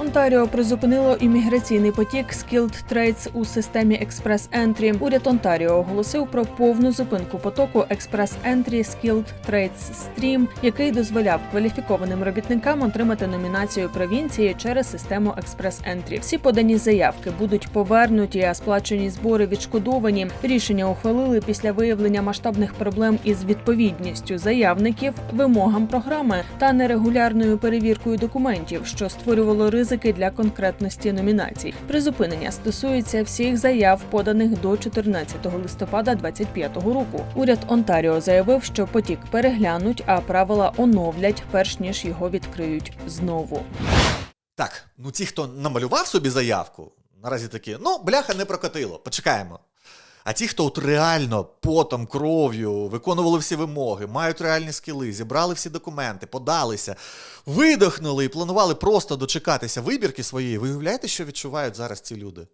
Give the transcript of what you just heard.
Онтаріо призупинило імміграційний потік Skilled Trades у системі Entry. Уряд Онтаріо оголосив про повну зупинку потоку Entry Skilled Trades Stream, який дозволяв кваліфікованим робітникам отримати номінацію провінції через систему Entry. Всі подані заявки будуть повернуті, а сплачені збори відшкодовані. Рішення ухвалили після виявлення масштабних проблем із відповідністю заявників вимогам програми та нерегулярною перевіркою документів, що створювало ризики для конкретності номінацій. Призупинення стосується всіх заяв, поданих до 14 листопада 2025 року. Уряд Онтаріо заявив, що потік переглянуть, а правила оновлять, перш ніж його відкриють знову. Так, ну ті, хто намалював собі заявку, наразі такі, ну, бляха не прокатило, почекаємо. А ті, хто от реально потом, кров'ю виконували всі вимоги, мають реальні скіли, зібрали всі документи, подалися, видохнули і планували просто дочекатися вибірки своєї, ви уявляєте, що відчувають зараз ці люди?